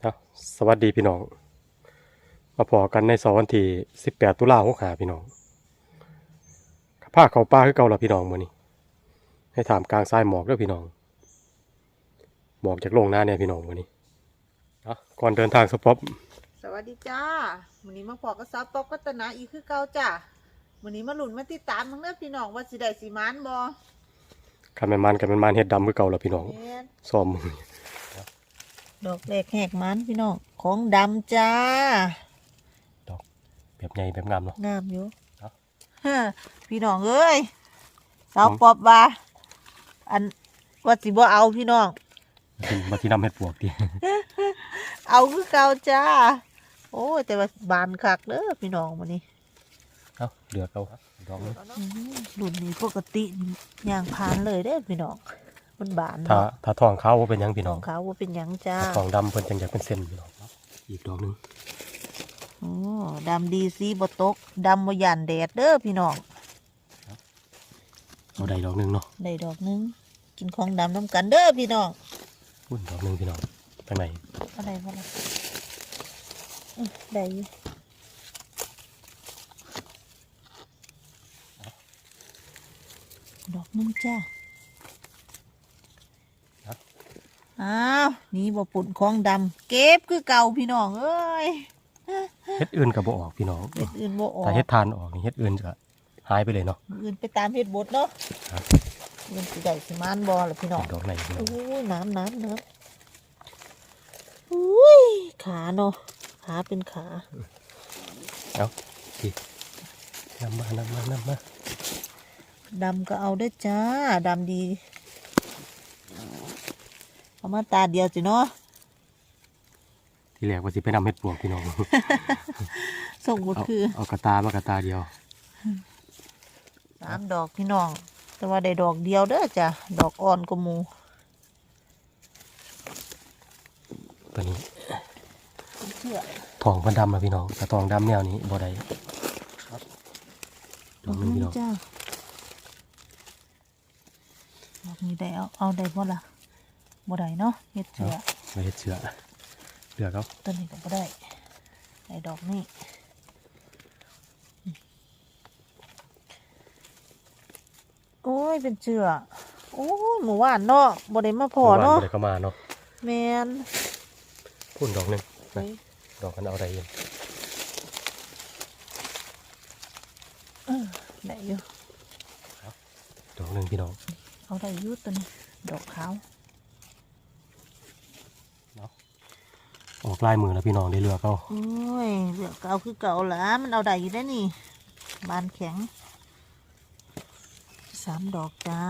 เอาสวัสดีพี่น้อง มาพอกันในเสาร์วันที่18 ตุลาคม65พี่น้องพาเขาป่าคือเก่าละพี่น้องมื้อนี้ ให้ถามกลางทรายหมอกเด้อพี่น้อง หมอกจากลงหน้าเนี่ยพี่น้องมื้อนี้เอาก่อนเดินทางสป๊อปสวัสดีจ้าวันนี้มาพอกับซับป๊อกกัตนาอีกคือเก่าจ้าวันนี้มาหลุนมาติดตามมึงเด้อพี่น้องว่าสิได้สิมานบ่คันแม่นมันกันแม่นมันเฮ็ดดำคือเก่าละพี่น้องแม่นซ้อมมือ ดอกแรกแหกมันพี่น้องของดำจ้าแบบใหญ่แบบงามเนาะ งามอยู่ครับฮะพี่น้องเอ้ยสาวปอบว่าอันว่าสิบ่เอาพี่น้องมาที่นำเฮ็ดปวกดิเอาคือเก่าจ้า โอ้ยแต่ว่าบานคักเด้อพี่น้องวันนี้เอ้าเดือกเอาดอกนึงอื้อหือรุ่นนี้ปกตินี่ย่างผ่านเลยเด้อพี่น้อง มันบานถ้าเนาะถ้าทองขาวบ่เป็นหยังพี่ขน้อองงเขาว่าเป็นหยังจ้าถ้าทองดำเพิ่นจังอยากเป็นเส้นพี่น้องอีกดอกหนึงโอ้ดำดีสีบตกดำบ่ยานแดดเด้อพี่น้องเอาได้ดอกหนึงเนาะได้ดอกหนึงกินของดำน้ำกันเด้อพี่น้องอุ้ยดอกหนึงพี่น้องทางไหนอะไรบ่ล่ะอื้อได้อยู่ดอกหนึงจ้า อ้าวนี่บ่ปุ่นของดำเก็บคือเก่าพี่น้องเอ้ยเฮ็ดอื่นก็บ่ออกพี่น้องเฮ็ดอื่นบ่ออกถ้าเฮ็ดทานออกนี่เฮ็ดอื่นจะหายไปเลยเนาะอื่นไปตามเฮ็ดบดเนาะครับอื่นสิได้สิมานบ่ล่ะพี่น้องดอกไหนพี่น้องโอ้ยน้ำน้ำน้ำอุ้ยขาเนาะขาเป็นขานำมานำมานำมาดำก็เอาด้วยจ้าดำดี เอามาตาเดียวจิเนาะที่แรกว่าสิไปนำเฮ็ดปวกพี่น้อง ส่งหมดเอาคือเอากระตามากระตาเดียวสามดอกพี่น้อง แต่ว่าได้ดอกเดียวเด้อจ้ะดอกอ่อนกว่าหมูตัวนี้เป็นเชื่อทองเพิ่นดำนะพี่น้องถ้าทองดำแนวนี้บ่ได้ดอกหนึงพี่น้อง จ้าดอกนี้ได้เอาเอาได้บ่ล่ะ บ่ได้เนาะเฮ็ดเชื่อไว้เฮ็ดเชือเลือกเอาต้นนี้ก็บ่ได้ไอ้ดอกนี่โอ้ยเป็นเจือโอ้ยหมู่ว่านเนาะบ่ได้มาพอมื่วเนาะบ่ได้เข้ามาเนาะแมนพุ่นดอกหนึงเฮ้ยดอกมันเอาได้อยู่ได้อยู่ดอกหนึงพี่น้องเอาได้อยู่ตัวนี้ดอกขาว ออกลายมือแล้วพี่น้องได้เลือกเอาโอ้ยเหลือกเก่าคือเก่าละมันเอาได้อยู่ได้นี่ บานแข็งสามดอกจ้า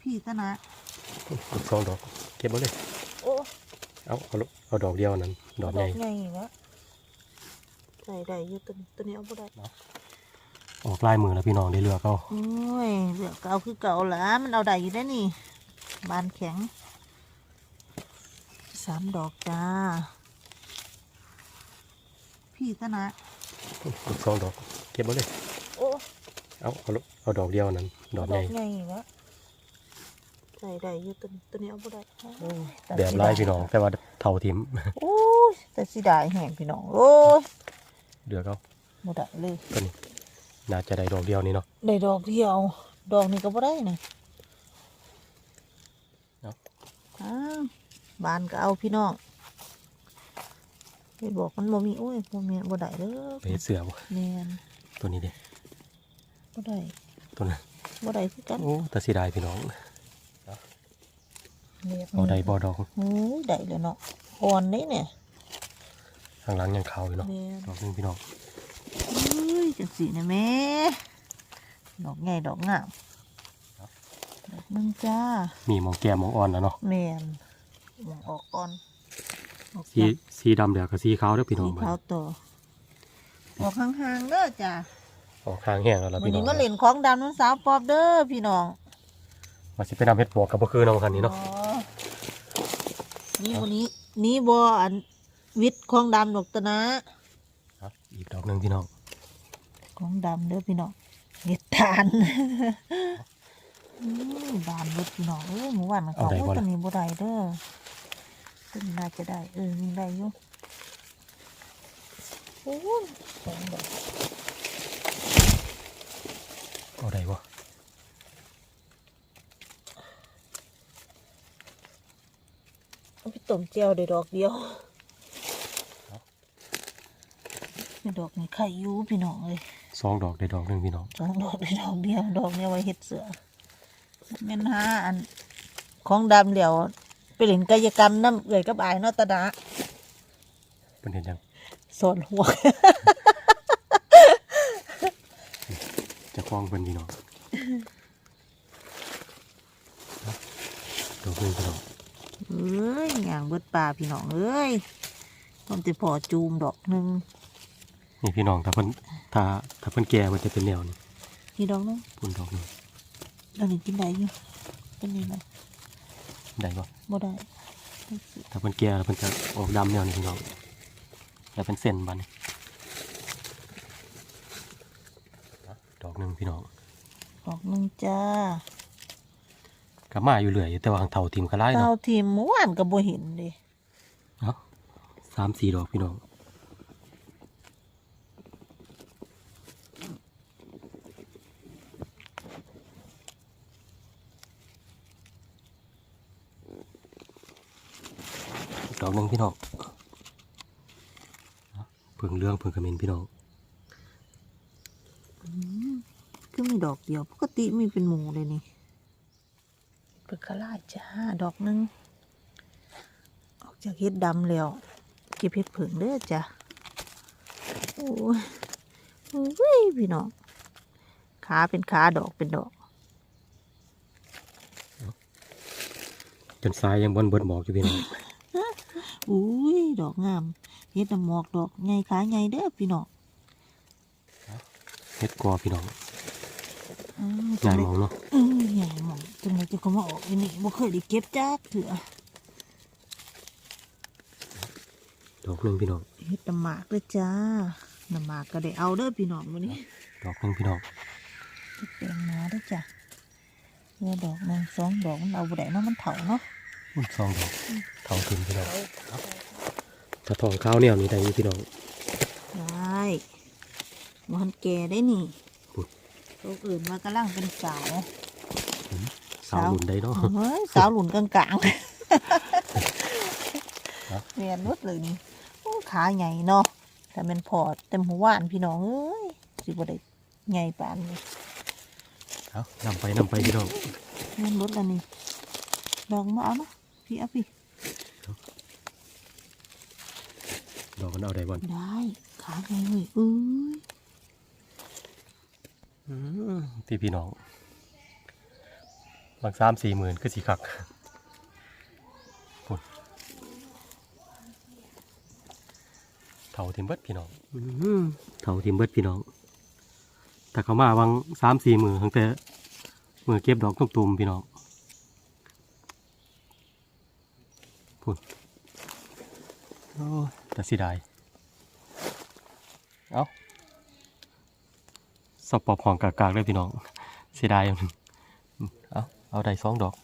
พี่ตะนะอีกสองดอกเก็บไว้เลย โอ้เอาเอาลูกเอาดอกเดียวนั้น ดอกใหญ่ใหญ่แล้วได้ได้อยู่ตัวนี้ตัวนี้เอาบ่ได้ออกลายมือแล้วพี่น้องได้เลือกเอาโอ้ยเหลือกเก่าคือเก่าละมันเอาได้อยู่ได้นี่ บานแข็ง สามดอกจ้า พี่ตะนะอีกสองดอก เก็บไว้เลย โอ้เอาเอาลูกเอาดอกเดียวนั้น ดอกใหญ่ใหญ่แล้วได้ได้อยู่ตัวนี้ตัวนี้เอาบ่ได้โอ้ยแต่แบบสิลายได้พี่น้อง แต่ว่าเท่าทิมโอ้ยแต่สิได้แห้งพี่น้องโอ้ยเลือกเอาบ่ได้เลยตัวนี้น่าจะได้ดอกเดียวนี่เนาะได้ดอกเดียว ดอกนี้ก็บ่ได้นะเนาะอ้าว บานก็เอาพี่น้องไปบอกมันบ่มีโอ้ยบ่มีบ่ได้เด้อไปเฮ็ดเสือบ่แม่นตัวนี้เด้บ่ได้ตัวนั้นบ่ได้คือกันโอ้แต่สิได้พี่น้องเรียบเอาได้บ่ดอกโอ้ยได้แล้วเนาะอ่อนนี่เนี่ยข้างหลังยังขาวอยู่เนาะแม่นดอกหนึงพี่น้องเอ้ยจังสีนะแม่ดอกใหญ่ดอกงามดอกหนึงจ้ามีหมองแก้มหมองอ่อนแล้วเนาะแม่นม องออกก่อนออกสีจากสีดำเดี๋ยวกับสีขาวเด้อพี่น้องสีบัดขาวต่อออกห่างๆเด้อจ้าออกข้างแห้งแล้วล่ะวันพี่น้อนี้งมาเล่นของดำน้องสาวปอบเด้อพี่น้องมาสิไปนำเฮ็ดปวกกับบ่คือเนาะคันนี้เนาะอ๋อนี่วันนี้นี่บออันวิทย์ของดำดอกตะนะ ครับอีกดอกหนึงพี่น้องของดำเด้อพี่น้องเห็ดทานอืมบานเบิดพี่น้องเอ้ยหมู่บ้านเขาเอาได้บ่ล่ะตอนนี้บ่ได้เด้อ ต้นน่าจะได้ เออยังได้อยู่โอ้ยสองดอกเอาได้วะเอาไปต้มเจียวได้ดอกเดียวนี่ดอกนี่ไข่อยูพี่น้องเลยสองดอกได้ดอกหนึ่งพี่น้องสองดอกได้ดอกเดียวดอกเนี้ยไว้เห็ดเสือแม่นหาอันของดำเดี๋ยว ไปเล่นกายกรรมน้ำเอื่อยกับอายเนาะตาดาเป็นเห็นยังสอนหัวจะคล้องเป็นพี่น้องดอกหนึ่งพี่น้องเอ้ยอย่างเบิดปลาพี่น้องเอ้ยต้องจะพอจูมดอกหนึ่งนี่พี่น้องถ้าเพิ่นถ้าถ้าเพิ่นแก่มันจะเป็นแนวนี้นี่ดอกหนึงปุ่นดอกหนึ่งดอกนี้กินได้อยู่เป็นนี่นะได้ปะ บ่ได้ถ้าเพิ่นแก่แล้วเพิ่นจะออกดำแนวนี้พี่น้องแล้วเป็นเส้นบัดนดอกหนึ่งพี่น้องดอกหนึ่งจ้าก็มาอยู่เรื่อยอยู่แต่ว่าทางเท่าทีมก็ไล่เตาเนาะทีมเมื่อวานก็บ่เห็นเดิเนาะสามสี่ดอกพี่น้องอีกดอก หนึ่งพี่น้องเนาะเพิ่งเรื่องเพิ่งกระเมนพี่น้องคือมีดอกเดียวปกติมีเป็นหมูเลยนี่เปิดกระลาดจ้าดอกหนึ่งออกจากเฮ็ดดำแล้วเก็บเฮ็ดเผิงเด้อจ้ะโอ้ยโอ้ยพี่น้องขาเป็นขาดอกเป็นดอกจนซ้ายยังบนเบิดหมอกอยู่พี่น้อง อุ้ยดอกงามเฮ็ดน้ำหมอกดอกไงขาไงเด้อพี่น้องเฮ็ดกอพี่น้องอืมงานหมองเนาะอืมใหญ่หมองจังเลยจะเขามาออกอันนี้บ่เคยได้เก็บจักเถื่อดอกหนึ่งพี่น้องเฮ็ดน้ำหมากเด้อจ้าน้ำหมากก็ได้เอาเด้อพี่น้องมื้อนี้ ดอกหนึ่งพี่น้องเฮ็ดแปลงนาเด้อจ้ะเมื่อดอกหนึงสองดอกมันเอาบ่ได้เนาะมันเถาเนาะอุ้ย สองดอกเท่าถึงพี่น้องถ้าทองข้าวแนวนี้ได้อยู่พี่น้องได้มันแก่ได้นี่อุ๊ยตัวอื่นว่ากำลังเป็นสาวสาวรุ่นได้เนาะเฮ้ยสาวหลุนกลางครับๆเรียนรดเลยนี่โอ้ขาใหญ่เนาะแต่เป็นพอดเต็มหัวหวานพี่น้องเอ้ยสิบ่ได้ใหญ่ปานนี้เอานำไปนำไปพี่น้องเรียนรดแล้วนี่ดอกมาเอาเนาะ พี่เอาพี่ดอกมันเอาได้บ่อนได้ขาใหญ่เว้ยเอ้ยที่พี่น้องบางสามสี่หมื่นคือสีคักพุ่นเท่าทิมเบิดพี่น้องเท่าทิมเบิดพี่น้อง แต่เขามาบางสามสี่หมื่นตั้งแต่มือเก็บดอกตุ่มๆพี่น้อง พุ่นโอ้แต่เสียดายเอาสปอบของกากากเลยพี่น้องเสียดายอย่างนึงเอาเอาได้สองดอก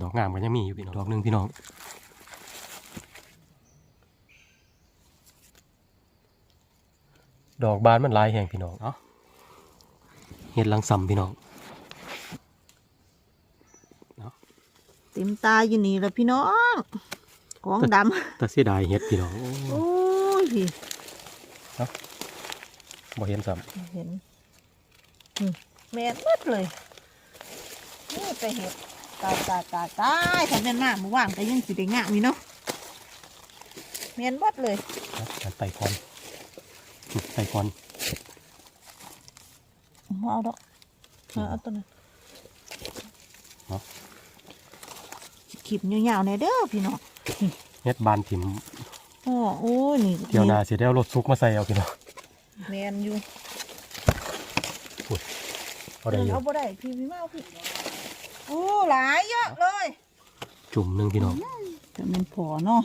ดอกงามกันยังมีอยู่พี่น้อง ดอกหนึ่งพี่น้อง ดอกบานมันลายแห่งพี่น้องเอา เห็ดลังซ้ำพี่น้องเต็มตาอยู่นี่แล้วพี่น้องของดำแต่เสียดายเห็ดพี่น้องโอ้โอ้ยพี่บ่เห็นซ้เห็นอืมแม่นหมดเลยนี่ไปเห็ดตายตายตายตายฉันเป็นหน้ามือว่างแต่ยังสิได้งามอยู่เนาะแม่นหมดเลยำเอาอันไต่คอน อืมไต่คอนมาเอาดอกมาเอาตัวนั้นเนาะขีบยาวๆเนี่ยเด้อพี่น้องเห็ดบานถิ่มโอ้โอ้ยนี่เดี๋ยวหนาเสียได้เอารถซุกมาใส่เอาพี่น้องแมนอยู่เอาได้อยู่เอาบ่ได้พี่พี่มาเอาพี่โอ้หลายเยอะเลยจุ่มหนึ่งพี่น้องแต่มันพอเนาะ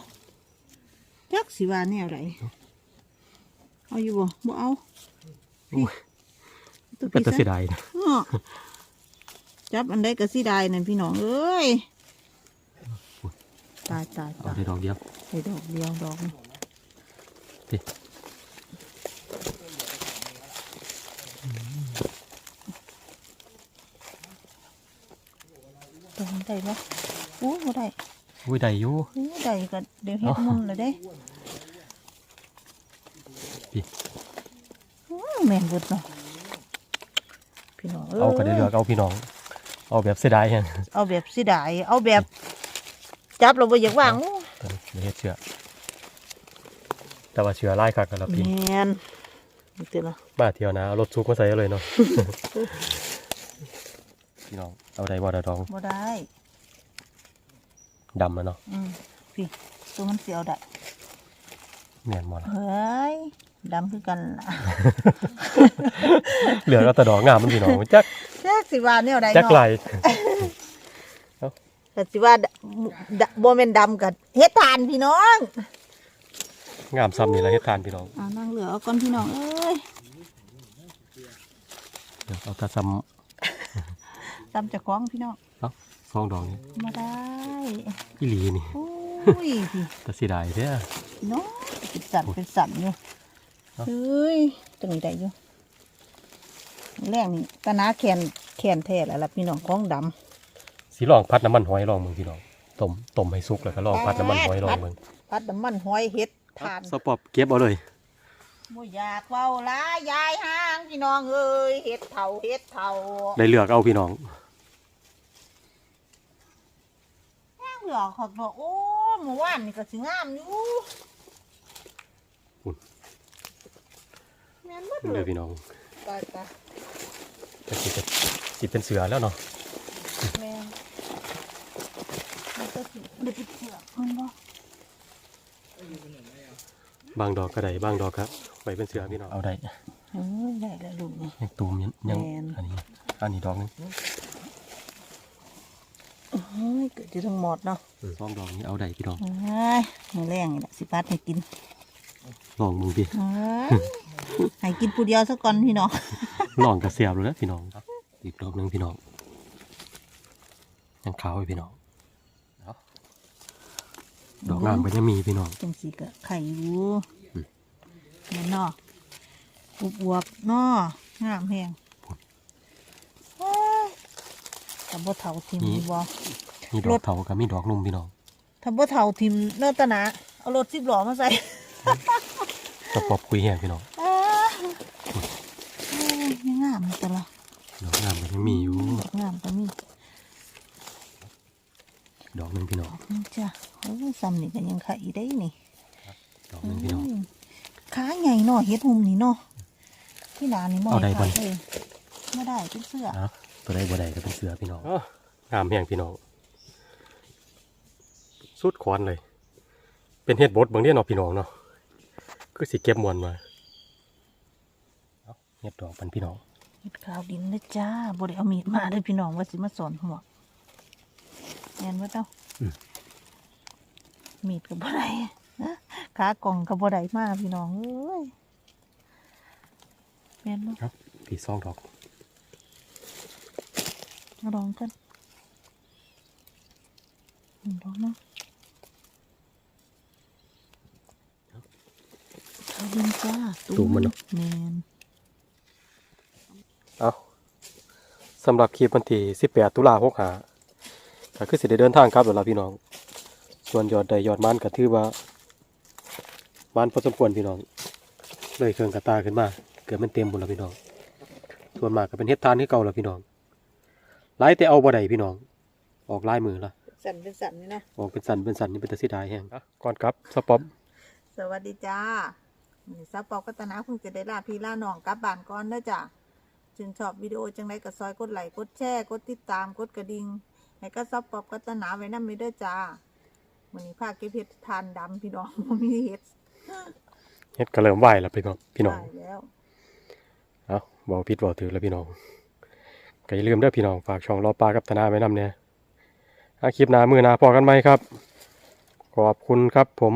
จักสิว่าแนวไรเอาอยู่บ่บ่เอาอุ้ย ตัวเป็นพี่ตาเสียซะดายนะอ้อจับอันใดก็สิได้นั่นพี่น้องเอ้ยตายตายเอาตายได้ดอกเดียวใส่ดอกเดียวดอกนี่ดิตรงได้ปะอู้บ่ได้อุ้ยได้อยู่ อู้ได้ก็เดี๋ยวเฮ็ดเอ้ามุนเลยเด้พี่ อู้แม่นเบิดเนาะ พี่น้องเอาก็ได้เลือกเอาพี่น้อง เอาแบบเสียดายแฮงเอาแบบสิได้เอาแบบ จับเราบ่อยากวางอู้ตัวนี้ไม่เฮ็ดเชือกแต่ว่าเชือไล่คักกันแล้วพี่แม่นนี่ติเนาะมาเที่ยวนะเอารถซุกมาใส่เลยเนาะพี่น้องเอาได้บ่ได้ดองบ่ได้ดำแล้วเนาะอืมพี่ตัวมันเสียวได้เมียนบ่ล่ะเฮ้ย ดำคือกันล่ะเหลือก็แต่ดอกงามมันพี่น้องจักแจ๊กสิว่าแนวใดจักไหลเนาะแต่สิว่าดดบ่แม่นดำกับเฮ็ดทานพี่น้อง งามซ้ำนี่ละเฮ็ดทานพี่น้องอ่านั่งเหลือเอาก่อนพี่น้องเอ้ยเดี๋ยวเอากระซจำเจะคล้าของพี่น้องำเอาซองดอกนี้มาได้อีหลีนี่โอ้ยพี่แต่สิได้เด้อพี่น้องเป็นสั่นเป็นสั่นอยู่ เอ้าเฮ้ยตรงนี้ได้อยู่แรงนี่ตะนาแขนแขนแท้แล้วล่ะพี่น้องของดำสิลองพัดน้ำมันหอยลองมึงพี่น้องต้มต้มให้สุกแล้วก็ลองพัดน้ำมันหอยลองมึงพัดน้ำมันหอยเฮ็ดทานสปอบเก็บเอาเลยบ่อยากเว้าหลายยายห่างพี่น้องเอ้ยเฮ็ดเท่าเฮ็ดเท่าได้เลือกเอาพี่น้องแห้งเหลือเขาบอกโอ้เมื่อวานนี่ก็สิงามอยู่ ม่นบ่เลืเลอยกพี่น้องตายตายจะสิจะสิเป็นเสือแล้วเนาะแม่นมันก็สิได้ไปเสือกมันบ่บางดอกก็ได้บางดอกก็ไว้เป็นเสือพี่น้องเอาได้เอ้ยได้แล้วลูกนี่ ยังตูมยังยังแม่น อันนี้อันนี้ดอกหนึงเอ้ยเกิดจะต้องหมดเนาะสองดอกนี้เอาได้พี่น้อง เอ้ยมื้อแรงนี่แหละสิปัดให้กิน ลองมึงพี่เอ้ยให้กินผู้เดียวซะก่อนพี่น้องลองกระเสียบเลยนะพี่น้องอีกดอกหนึงพี่น้องยังขาวไว้พี่น้องเอาดอกงามก็ยังมีพี่น้องจังสีก็ไข่อยู่อืมแม่นเนาะอวบๆเนาะงามแฮงเอ้ยถ้าบ่เฒ่าทิมนี่บ่มีดรอกถเถากับมีดอกนุ่มพี่น้องถ้าบ่เฒ่าทิมเนาะตะนะเอารถสิบล้อมาใส่ สปอบคุยแห้งพี่น้องอ้าเอ้ยยังงามอยู่แต่ละดอกงามก็ยังมีอยู่ดอกงามก็มีดอกหนึงพี่น้องนี่จ้ะโอ้ยซ้ำนี่ก็ยังไข่ได้นี่ดอกหนึงพี่น้องมขาใหญ่เนาะเฮ็ดหุ่มนี่เนาะที่นานี่บ่เอาได้บ่ขานี่เลยไม่ได้เป็นเสื้อเอาตัวใดบ่ได้ก็เป็นเสือพี่น้องงามแห้งพี่น้องสุดคอนเลย เป็นเฮ็ดบดบางเดียเนาะพี่น้องเนาะ คือสิเก็บมวนมาเอาเฮ็ดดอกปันพี่น้องเฮ็ดขาวดินนะจ้าบ่ได้เอามีดมาเด้อพี่น้องว่าสิมาสอนหัวแม่นบ่เต้าอืมมีดก็บ่ได้ฮะขากล่องก็บ่ได้มาพี่น้องเอ้ยแม่นบ่ครับพี่ซองดอกมาลองกันอืมลองเนาะ ขาวดินจ้าตูมมันเนาะแม่นเอาสำหรับคลิปวันที่18 ตุลาคม65ก็คือสิได้เดินทางครับแล้วล่ะพี่น้อง ส่วนยอดใดยอดมันก็ถือว่ามันพอสมควรพี่น้อง เลยเครื่องกระตาขึ้นมา เกิดมันเต็มบุญแล้วพี่น้อง ส่วนมากก็เป็นเฮ็ดทานที่เก่าแล้วพี่น้องหลายแต่เอาบ่ได้พี่น้อง ออกลายมือละสั่นเป็นสั่นนี่นะออกเป็นสันเป็นสันนี่เป็นตะสิดายแห้งก่อนครับสปอม สวัสดีจ้าวั นนี้ซับปอกกัตนาเพิ่งจะได้ลาพี่ลาน้องกลับบ้านก่อนเด้อจ้าจึงชอบวิดีโอจังไรก็ซอยกดไลค์กดแชร์กดติดตามกดกระดิ่งให้ก็ซับปอกกัตนาไว้นำไม่เด้อจ้าวันนี้พาเก็บเห็ดทานดำพี่น้องบ่มีเห็ดเฮ็ดก็เริ่มไหวแล้วพี่น้องพี่น้อง ตายแล้วเอาบอกผิดบอกถือแล้วพี่น้องก็อย่าลืมเด้อพี่น้องฝากช่องรอปลากับธนาไว้นำเนี่ยอาคลิปหน้ามือหน้าพอกันไหมครับ ขอบคุณครับผม